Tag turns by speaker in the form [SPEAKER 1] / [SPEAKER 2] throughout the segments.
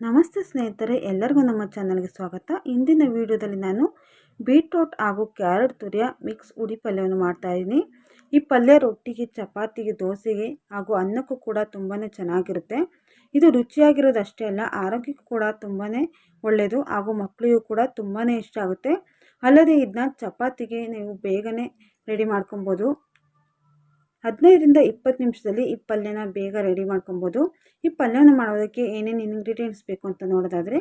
[SPEAKER 1] ನಮಸ್ತೆ ಸ್ನೇಹಿತರೆ, ಎಲ್ಲರಿಗೂ ನಮ್ಮ ಚಾನಲ್ಗೆ ಸ್ವಾಗತ. ಇಂದಿನ ವಿಡಿಯೋದಲ್ಲಿ ನಾನು ಬೀಟ್ರೋಟ್ ಹಾಗೂ ಕ್ಯಾರೆಟ್ ತುರಿಯ ಮಿಕ್ಸ್ ಉಡಿ ಪಲ್ಯವನ್ನು ಮಾಡ್ತಾಯಿದ್ದೀನಿ ಈ ಪಲ್ಯ ರೊಟ್ಟಿಗೆ, ಚಪಾತಿಗೆ, ದೋಸೆಗೆ ಹಾಗೂ ಅನ್ನಕ್ಕೂ ಕೂಡ ತುಂಬಾ ಚೆನ್ನಾಗಿರುತ್ತೆ. ಇದು ರುಚಿಯಾಗಿರೋದಷ್ಟೇ ಅಲ್ಲ, ಆರೋಗ್ಯಕ್ಕೂ ಕೂಡ ತುಂಬಾ ಒಳ್ಳೆಯದು ಹಾಗೂ ಮಕ್ಕಳಿಗೂ ಕೂಡ ತುಂಬಾ ಇಷ್ಟ ಆಗುತ್ತೆ. ಅಲ್ಲದೆ ಇದನ್ನ ಚಪಾತಿಗೆ ನೀವು ಬೇಗನೆ ರೆಡಿ ಮಾಡ್ಕೊಬೋದು. ಹದಿನೈದರಿಂದ ಇಪ್ಪತ್ತು ನಿಮಿಷದಲ್ಲಿ ಈ ಪಲ್ಯನ ಬೇಗ ರೆಡಿ ಮಾಡ್ಕೊಬೋದು. ಈ ಪಲ್ಯನ ಮಾಡೋದಕ್ಕೆ ಏನೇನು ಇಂಗ್ರೀಡಿಯೆಂಟ್ಸ್ ಬೇಕು ಅಂತ ನೋಡೋದಾದರೆ,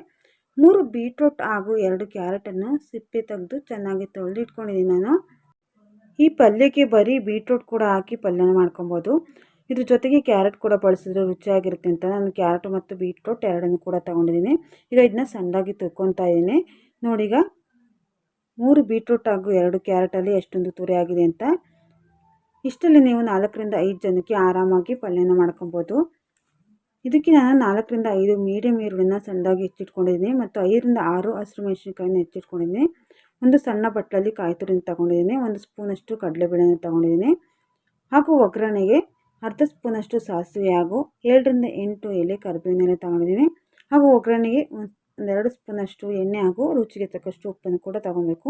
[SPEAKER 1] ಮೂರು ಬೀಟ್ರೋಟ್ ಹಾಗೂ ಎರಡು ಕ್ಯಾರೆಟನ್ನು ಸಿಪ್ಪೆ ತೆಗೆದು ಚೆನ್ನಾಗಿ ತೊಳೆದಿಟ್ಕೊಂಡಿದ್ದೀನಿ ನಾನು. ಈ ಪಲ್ಯಕ್ಕೆ ಬರೀ ಬೀಟ್ರೋಟ್ ಕೂಡ ಹಾಕಿ ಪಲ್ಯನ ಮಾಡ್ಕೊಬೋದು. ಇದ್ರ ಜೊತೆಗೆ ಕ್ಯಾರೆಟ್ ಕೂಡ ಬಳಸಿದ್ರೆ ರುಚಿಯಾಗಿರುತ್ತೆ ಅಂತ ನಾನು ಕ್ಯಾರೆಟ್ ಮತ್ತು ಬೀಟ್ರೋಟ್ ಎರಡನ್ನು ಕೂಡ ತೊಗೊಂಡಿದ್ದೀನಿ. ಈಗ ಇದನ್ನ ಸಣ್ಣಾಗಿ ತುರ್ಕೊತಾ ಇದ್ದೀನಿ. ನೋಡಿಗ ಮೂರು ಬೀಟ್ರೋಟ್ ಹಾಗೂ ಎರಡು ಕ್ಯಾರೆಟಲ್ಲಿ ಎಷ್ಟೊಂದು ತುರಿ ಆಗಿದೆ ಅಂತ. ಇಷ್ಟಲ್ಲಿ ನೀವು ನಾಲ್ಕರಿಂದ ಐದು ಜನಕ್ಕೆ ಆರಾಮಾಗಿ ಪಲ್ಯನ ಮಾಡ್ಕೊಬೋದು. ಇದಕ್ಕೆ ನಾನು ನಾಲ್ಕರಿಂದ ಐದು ಮೀಡಿಯಮ್ ಈರುಳ್ಳಿನ ಸಣ್ಣದಾಗಿ ಹೆಚ್ಚಿಟ್ಕೊಂಡಿದ್ದೀನಿ ಮತ್ತು ಐದರಿಂದ ಆರು ಹಸಿರು ಮೆಣಸಿನ್ಕಾಯಿನ ಹೆಚ್ಚಿಟ್ಕೊಂಡಿದ್ದೀನಿ. ಒಂದು ಸಣ್ಣ ಬಟ್ಟಲಲ್ಲಿ ಕಾಯಿ ತುರಿನ ತಗೊಂಡಿದ್ದೀನಿ, ಒಂದು ಸ್ಪೂನಷ್ಟು ಕಡಲೆಬೇಳೆನ ತಗೊಂಡಿದ್ದೀನಿ. ಹಾಗೂ ಒಗ್ಗರಣೆಗೆ ಅರ್ಧ ಸ್ಪೂನಷ್ಟು ಸಾಸಿವೆ ಹಾಗೂ ಏಳರಿಂದ ಎಂಟು ಎಲೆ ಕರಿಬೇವಿನ ತಗೊಂಡಿದ್ದೀನಿ. ಹಾಗೂ ಒಗ್ಗರಣೆಗೆ ಒಂದೆರಡು ಸ್ಪೂನಷ್ಟು ಎಣ್ಣೆ ಹಾಗೂ ರುಚಿಗೆ ತಕ್ಕಷ್ಟು ಉಪ್ಪನ್ನು ಕೂಡ ತೊಗೊಬೇಕು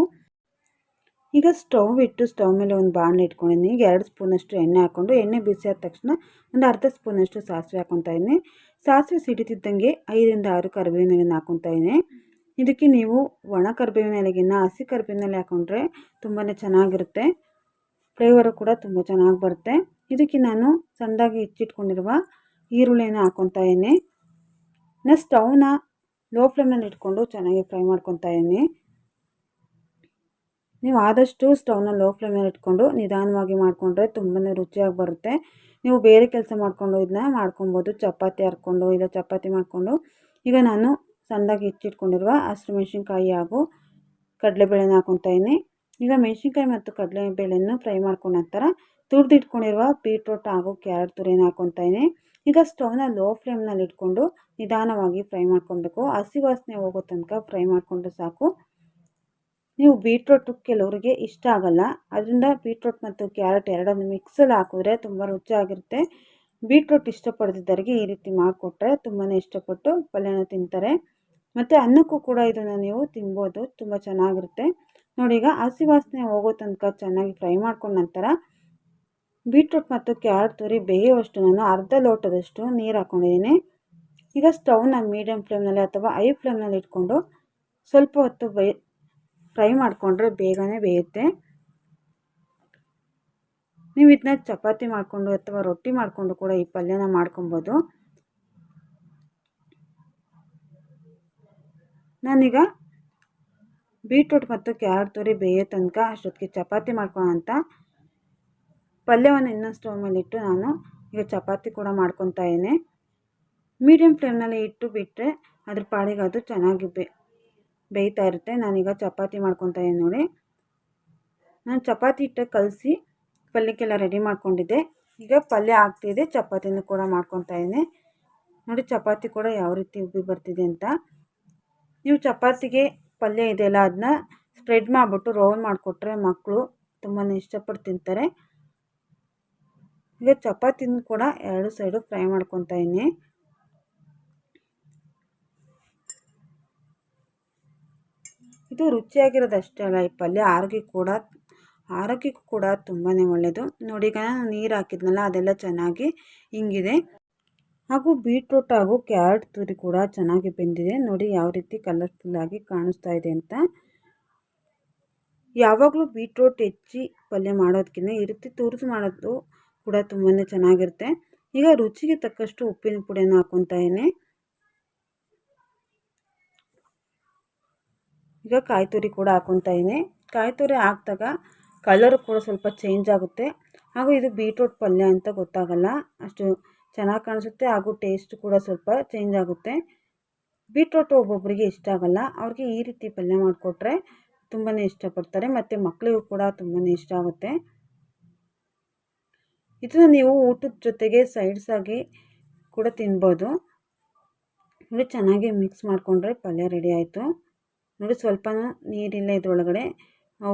[SPEAKER 1] ಈಗ ಸ್ಟವ್ ಇಟ್ಟು ಸ್ಟವ್ ಮೇಲೆ ಒಂದು ಬಾಣಲೆ ಇಟ್ಕೊಂಡಿದ್ದೀನಿ. ಈಗ ಎರಡು ಸ್ಪೂನಷ್ಟು ಎಣ್ಣೆ ಹಾಕ್ಕೊಂಡು, ಎಣ್ಣೆ ಬಿಸಿ ಆದ ತಕ್ಷಣ ಒಂದು ಅರ್ಧ ಸ್ಪೂನಷ್ಟು ಸಾಸಿವೆ ಹಾಕ್ಕೊತಾ ಇದ್ದೀನಿ. ಸಾಸಿವೆ ಸಿಡಿತಿದ್ದಂಗೆ ಐದರಿಂದ ಆರು ಕರಿಬೇವಿನ ಎಲೆನ ಹಾಕ್ಕೊತಾ ಇದ್ದೀನಿ. ಇದಕ್ಕೆ ನೀವು ಒಣ ಕರಿಬೇವಿನ ಎಲೆಗಿನ್ನ ಹಸಿ ಕರಿಬೇವಿನ ಎಲೆ ಹಾಕ್ಕೊಂಡ್ರೆ ತುಂಬಾ ಚೆನ್ನಾಗಿರುತ್ತೆ. ಫ್ಲೇವರು ಕೂಡ ತುಂಬ ಚೆನ್ನಾಗಿ ಬರುತ್ತೆ. ಇದಕ್ಕೆ ನಾನು ಸಣ್ಣದಾಗಿ ಹೆಚ್ಚಿಟ್ಕೊಂಡಿರುವ ಈರುಳ್ಳಿಯನ್ನು ಹಾಕ್ಕೊತಾ ಇದ್ದೀನಿ. ನಾನು ಸ್ಟವ್ನ ಲೋ ಫ್ಲೇಮಲ್ಲಿ ಇಟ್ಕೊಂಡು ಚೆನ್ನಾಗಿ ಫ್ರೈ ಮಾಡ್ಕೊತಾ ಇದ್ದೀನಿ. ನೀವು ಆದಷ್ಟು ಸ್ಟವ್ನ ಲೋ ಫ್ಲೇಮಲ್ಲಿ ಇಟ್ಕೊಂಡು ನಿಧಾನವಾಗಿ ಮಾಡಿಕೊಂಡ್ರೆ ತುಂಬಾ ರುಚಿಯಾಗಿ ಬರುತ್ತೆ. ನೀವು ಬೇರೆ ಕೆಲಸ ಮಾಡಿಕೊಂಡು ಇದನ್ನ ಮಾಡ್ಕೊಬೋದು. ಚಪಾತಿ ಹರ್ಕೊಂಡು ಇಲ್ಲ ಚಪಾತಿ ಮಾಡಿಕೊಂಡು. ಈಗ ನಾನು ಸಣ್ಣದಾಗಿ ಹೆಚ್ಚಿಟ್ಕೊಂಡಿರುವ ಹಸಿರು ಮೆಣಸಿನ್ಕಾಯಿ ಹಾಗೂ ಕಡಲೆಬೇಳೆನ ಹಾಕೊತಾ ಇದ್ದೀನಿ ಈಗ ಮೆಣಸಿನ್ಕಾಯಿ ಮತ್ತು ಕಡಲೆಬೇಳೆಯನ್ನು ಫ್ರೈ ಮಾಡ್ಕೊಂಡ ನಂತರ ತುರಿದಿಟ್ಕೊಂಡಿರುವ ಬೀಟ್ರೂಟ್ ಹಾಗೂ ಕ್ಯಾರೆಟ್ ತುರಿನ ಹಾಕೊತಾ ಇದ್ದೀನಿ ಈಗ ಸ್ಟವ್ನ ಲೋ ಫ್ಲೇಮ್ನಲ್ಲಿ ಇಟ್ಕೊಂಡು ನಿಧಾನವಾಗಿ ಫ್ರೈ ಮಾಡ್ಕೊಬೇಕು. ಹಸಿ ವಾಸನೆ ಹೋಗೋ ತನಕ ಫ್ರೈ ಮಾಡಿಕೊಂಡ್ರೆ ಸಾಕು. ನೀವು ಬೀಟ್ರೋಟು ಕೆಲವರಿಗೆ ಇಷ್ಟ ಆಗಲ್ಲ. ಅದರಿಂದ ಬೀಟ್ರೋಟ್ ಮತ್ತು ಕ್ಯಾರೆಟ್ ಎರಡನ್ನು ಮಿಕ್ಸಲ್ಲಿ ಹಾಕಿದ್ರೆ ತುಂಬ ರುಚಿಯಾಗಿರುತ್ತೆ. ಬೀಟ್ರೋಟ್ ಇಷ್ಟಪಡ್ದಿದ್ದವರಿಗೆ ಈ ರೀತಿ ಮಾಡಿಕೊಟ್ರೆ ತುಂಬಾ ಇಷ್ಟಪಟ್ಟು ಪಲ್ಯನ ತಿಂತಾರೆ. ಮತ್ತು ಅನ್ನಕ್ಕೂ ಕೂಡ ಇದನ್ನು ನೀವು ತಿನ್ಬೋದು, ತುಂಬ ಚೆನ್ನಾಗಿರುತ್ತೆ. ನೋಡಿ ಈಗ ಹಸಿ ವಾಸನೆ ಹೋಗೋ ತನಕ ಚೆನ್ನಾಗಿ ಫ್ರೈ ಮಾಡ್ಕೊಂಡ ನಂತರ ಬೀಟ್ರೂಟ್ ಮತ್ತು ಕ್ಯಾರೆಟ್ ತುರಿ ಬೇಯುವಷ್ಟು ನಾನು ಅರ್ಧ ಲೋಟದಷ್ಟು ನೀರು ಹಾಕ್ಕೊಂಡಿದ್ದೀನಿ ಈಗ ಸ್ಟವ್ನ ಮೀಡಿಯಮ್ ಫ್ಲೇಮ್ನಲ್ಲಿ ಅಥವಾ ಐ ಫ್ಲೇಮ್ನಲ್ಲಿ ಇಟ್ಕೊಂಡು ಸ್ವಲ್ಪ ಹೊತ್ತು ಬೈ ಫ್ರೈ ಮಾಡಿಕೊಂಡ್ರೆ ಬೇಗನೆ ಬೇಯುತ್ತೆ. ನೀವು ಇದನ್ನ ಚಪಾತಿ ಮಾಡಿಕೊಂಡು ಅಥವಾ ರೊಟ್ಟಿ ಮಾಡಿಕೊಂಡು ಕೂಡ ಈ ಪಲ್ಯನ ಮಾಡ್ಕೊಬೋದು. ನಾನೀಗ ಬೀಟ್ರೂಟ್ ಮತ್ತು ಕ್ಯಾರೆಟ್ ತುರಿ ಬೇಯೋ ತನಕ ಅಷ್ಟೊತ್ತಿಗೆ ಚಪಾತಿ ಮಾಡ್ಕೊಳ್ಳೋ ಅಂತ. ಪಲ್ಯವನ್ನು ಇನ್ನೊಂದು ಸ್ಟವ್ ಮೇಲೆ ಇಟ್ಟು ನಾನು ಈಗ ಚಪಾತಿ ಕೂಡ ಮಾಡ್ಕೊತಾ ಇದ್ದೀನಿ. ಮೀಡಿಯಮ್ ಫ್ಲೇಮ್ನಲ್ಲಿ ಇಟ್ಟು ಬಿಟ್ಟರೆ ಅದ್ರ ಪಾಡಿಗೆ ಅದು ಚೆನ್ನಾಗಿ ಬೇ ಬೇಯ್ತಾ ಇರುತ್ತೆ. ನಾನೀಗ ಚಪಾತಿ ಮಾಡ್ಕೊತಾ ಇದ್ದೀನಿ ನೋಡಿ. ನಾನು ಚಪಾತಿ ಹಿಟ್ಟ ಕಲಸಿ ಪಲ್ಯಕ್ಕೆಲ್ಲ ರೆಡಿ ಮಾಡ್ಕೊಂಡಿದ್ದೆ. ಈಗ ಪಲ್ಯ ಆಗ್ತಿದೆ ಚಪಾತಿನೂ ಕೂಡ ಮಾಡ್ಕೊತಾ ಇದ್ದೀನಿ. ನೋಡಿ ಚಪಾತಿ ಕೂಡ ಯಾವ ರೀತಿ ಉಬ್ಬಿ ಬರ್ತಿದೆ ಅಂತ. ನೀವು ಚಪಾತಿಗೆ ಪಲ್ಯ ಇದೆಯಲ್ಲ ಅದನ್ನ ಸ್ಪ್ರೆಡ್ ಮಾಡಿಬಿಟ್ಟು ರೋಲ್ ಮಾಡಿಕೊಟ್ರೆ ಮಕ್ಕಳು ತುಂಬಾ ಇಷ್ಟಪಟ್ಟು ತಿಂತಾರೆ. ಈಗ ಚಪಾತಿನೂ ಕೂಡ ಎರಡು ಸೈಡು ಫ್ರೈ ಮಾಡ್ಕೊತಾ ಇದ್ದೀನಿ. ಇದು ರುಚಿಯಾಗಿರೋದಷ್ಟೇ ಅಲ್ಲ, ಈ ಪಲ್ಯ ಆರೋಗ್ಯ ಕೂಡ, ಆರೋಗ್ಯಕ್ಕೂ ಕೂಡ ತುಂಬಾ ಒಳ್ಳೆಯದು ನೋಡಿ, ಈಗ ನಾನು ನೀರು ಹಾಕಿದ್ನಲ್ಲ, ಅದೆಲ್ಲ ಚೆನ್ನಾಗಿ ಹಿಂಗಿದೆ ಹಾಗೂ ಬೀಟ್ರೂಟ್ ಹಾಗೂ ಕ್ಯಾರೆಟ್ ತುರಿ ಕೂಡ ಚೆನ್ನಾಗಿ ಬೆಂದಿದೆ. ನೋಡಿ, ಯಾವ ರೀತಿ ಕಲರ್ಫುಲ್ಲಾಗಿ ಕಾಣಿಸ್ತಾ ಇದೆ ಅಂತ. ಯಾವಾಗಲೂ ಬೀಟ್ರೂಟ್ ಹೆಚ್ಚಿ ಪಲ್ಯ ಮಾಡೋದಕ್ಕಿಂತ ಈ ರೀತಿ ತುರಿದು ಮಾಡೋದು ಕೂಡ ತುಂಬಾ ಚೆನ್ನಾಗಿರುತ್ತೆ. ಈಗ ರುಚಿಗೆ ತಕ್ಕಷ್ಟು ಉಪ್ಪಿನ ಪುಡಿಯನ್ನು ಹಾಕ್ಕೊತಾ ಇದ್ದೀನಿ ಈಗ ಕಾಯಿ ತುರಿ ಕೂಡ ಹಾಕೊತಾ ಇದ್ದೀನಿ. ಕಾಯಿ ತುರಿ ಹಾಕಿದಾಗ ಕಲರ್ ಕೂಡ ಸ್ವಲ್ಪ ಚೇಂಜ್ ಆಗುತ್ತೆ. ಹಾಗೂ ಇದು ಬೀಟ್ರೂಟ್ ಪಲ್ಯ ಅಂತ ಗೊತ್ತಾಗಲ್ಲ. ಅಷ್ಟು ಚೆನ್ನಾಗಿ ಕಾಣಿಸುತ್ತೆ ಹಾಗೂ ಟೇಸ್ಟ್ ಕೂಡ ಸ್ವಲ್ಪ ಚೇಂಜ್ ಆಗುತ್ತೆ. ಬೀಟ್ರೂಟ್ ಒಬ್ಬೊಬ್ಬರಿಗೆ ಇಷ್ಟ ಆಗಲ್ಲ. ಅವ್ರಿಗೆ ಈ ರೀತಿ ಪಲ್ಯ ಮಾಡಿಕೊಟ್ರೆ ತುಂಬಾ ಇಷ್ಟಪಡ್ತಾರೆ. ಮತ್ತು ಮಕ್ಕಳಿಗೂ ಕೂಡ ತುಂಬಾ ಇಷ್ಟ ಆಗುತ್ತೆ. ಇದನ್ನು ನೀವು ಊಟದ ಜೊತೆಗೆ ಸೈಡ್ಸಾಗಿ ಕೂಡ ತಿನ್ಬೋದು. ನೋಡಿ, ಚೆನ್ನಾಗಿ ಮಿಕ್ಸ್ ಮಾಡಿಕೊಂಡ್ರೆ ಪಲ್ಯ ರೆಡಿ ಆಯಿತು. ನೋಡಿ ಸ್ವಲ್ಪ ನೀರಿಲ್ಲ ಇದ್ರೊಳಗಡೆ.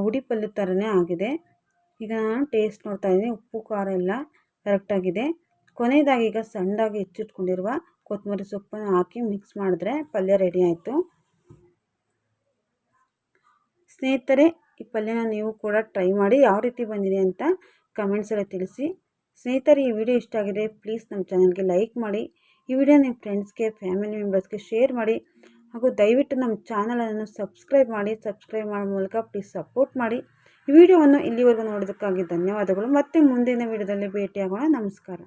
[SPEAKER 1] ಉಡಿ ಪಲ್ಯ ಥರನೇ ಆಗಿದೆ. ಈಗ ನಾನು ಟೇಸ್ಟ್ ನೋಡ್ತಾ ಇದ್ದೀನಿ. ಉಪ್ಪು, ಖಾರ ಎಲ್ಲ ಕರೆಕ್ಟಾಗಿದೆ ಕೊನೆಯದಾಗಿ ಈಗ ಸಣ್ಣದಾಗಿ ಹೆಚ್ಚಿಟ್ಕೊಂಡಿರುವ ಕೊತ್ತಂಬರಿ ಸೊಪ್ಪನ್ನು ಹಾಕಿ ಮಿಕ್ಸ್ ಮಾಡಿದ್ರೆ ಪಲ್ಯ ರೆಡಿ ಆಯಿತು. ಸ್ನೇಹಿತರೆ, ಈ ಪಲ್ಯನ ನೀವು ಕೂಡ ಟ್ರೈ ಮಾಡಿ ಯಾವ ರೀತಿ ಬಂದಿದೆ ಅಂತ ಕಮೆಂಟ್ಸಲ್ಲಿ ತಿಳಿಸಿ. ಸ್ನೇಹಿತರೆ, ಈ ವಿಡಿಯೋ ಇಷ್ಟ ಆಗಿದೆ ಪ್ಲೀಸ್ ನಮ್ಮ ಚಾನಲ್ಗೆ ಲೈಕ್ ಮಾಡಿ. ಈ ವಿಡಿಯೋ ನಿಮ್ಮ ಫ್ರೆಂಡ್ಸ್ಗೆ ಫ್ಯಾಮಿಲಿ ಮೆಂಬರ್ಸ್ಗೆ ಶೇರ್ ಮಾಡಿ. ಹಾಗೂ ದಯವಿಟ್ಟು ನಮ್ಮ ಚಾನಲನ್ನು ಸಬ್ಸ್ಕ್ರೈಬ್ ಮಾಡಿ ಸಬ್ಸ್ಕ್ರೈಬ್ ಮಾಡೋ ಮೂಲಕ ಪ್ಲೀಸ್ ಸಪೋರ್ಟ್ ಮಾಡಿ. ಈ ವಿಡಿಯೋವನ್ನು ಇಲ್ಲಿವರೆಗೂ ನೋಡೋದಕ್ಕಾಗಿ ಧನ್ಯವಾದಗಳು. ಮತ್ತೆ ಮುಂದಿನ ವಿಡಿಯೋದಲ್ಲಿ ಭೇಟಿಯಾಗೋಣ. ನಮಸ್ಕಾರ.